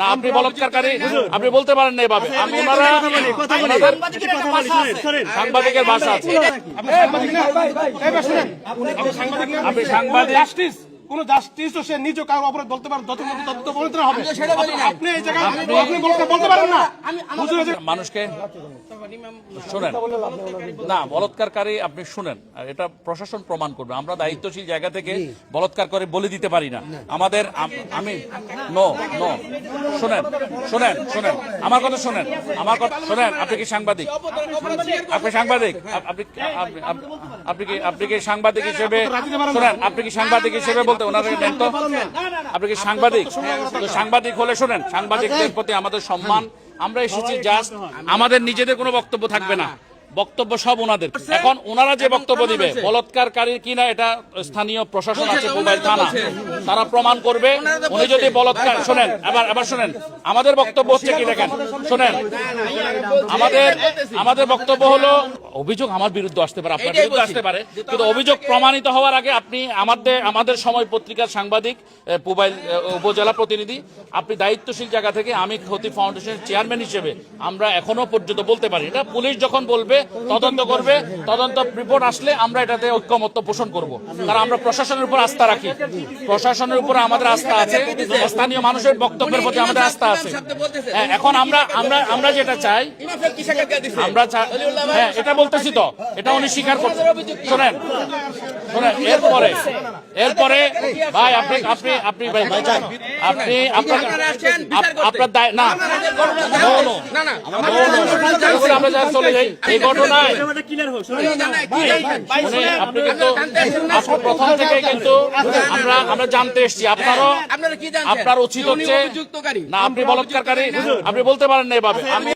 না আপনি বলৎকারী আপনি বলতে পারেন না এভাবে। আমি ওনারা সাংবাদিকের ভাষা আছে। আপনি সাংবাদিক কোন জাস্টিস সে নিজ কারও অপরাধ বলতে পারে যত বলতে হবে। আপনি এই জায়গায় আপনি বলতে বলতে পারেন না। মানুষকে শুনেন। না বলৎকারী আপনি শুনেন। আর এটা প্রশাসন প্রমাণ করবে। আমরা দায়িত্বশীল জায়গা থেকে বলৎকার করে বলে দিতে পারি না। আমাদের আমি নো নো। শুনেন শুনেন শুনেন। আমার কথা শুনেন। আমার কথা শুনেন আপনি কি সাংবাদিক? আপনি সাংবাদিক? আপনি আপনি- আপনি- আপনি কি আপনি কি সাংবাদিক হিসেবে শুনেন আপনি কি সাংবাদিক হিসেবে বলতে ওনারা নেন তো আপনি কি সাংবাদিক সাংবাদিক হলে শুনেন সাংবাদিকদের প্রতি আমাদের সম্মান আমরা এসেছি জাস্ট আমাদের নিজেদের কোনো বক্তব্য থাকবে না বক্তব্য সব ওনাদের এখন ওনারা যে বক্তব্য দিবে বলৎকারকারী কিনা এটা স্থানীয় প্রশাসন আছে মোবাইল থানা তারা প্রমাণ করবে উনি যদি বলৎকার শোনেন আবার আবার শোনেন আমাদের বক্তব্য হচ্ছে কি দেখেন শোনেন আমাদের আমাদের বক্তব্য হলো অভিযোগ আমার বিরুদ্ধে আসতে পারে আপনার বিরুদ্ধে আসতে পারে। কিন্তু অভিযোগ প্রমাণিত হওয়ার আগে আপনি আমাদের আমাদের সময় পত্রিকার সাংবাদিক এ, পুবাইল উপজেলা প্রতিনিধি আপনি দায়িত্বশীল জায়গা থেকে আমি ক্ষতি ফাউন্ডেশনের চেয়ারম্যান হিসেবে আমরা এখনও পর্যন্ত বলতে পারি। এটা পুলিশ যখন বলবে তদন্ত করবে তদন্ত রিপোর্ট আসলে আমরা এটাতে ঐক্যমত্য পোষণ করব। কারণ আমরা প্রশাসনের উপর আস্থা রাখি। প্রশাসনের উপর আমাদের আস্থা আছে স্থানীয় মানুষের বক্তব্যের প্রতি আমাদের আস্থা আছে। হ্যাঁ, এখন আমরা আমরা আমরা যেটা চাই? আমরা হ্যাঁ এটা বলতেছি তো এটা উনি স্বীকার করছেন শোনেন শোনেন এরপরে এরপরে ভাই আপনি আপনি আপনি ভাই আপনি আপনার দায় না আমরা যা চলে যাই এই ঘটনায় আপনি কিন্তু প্রথম থেকে কিন্তু আমরা আমরা জানতে এসেছি আপনারও আপনারা কি জানছেন আপনার উচিত হচ্ছে না আপনি বলৎকারী আপনি বলতে পারেন না এভাবে আমি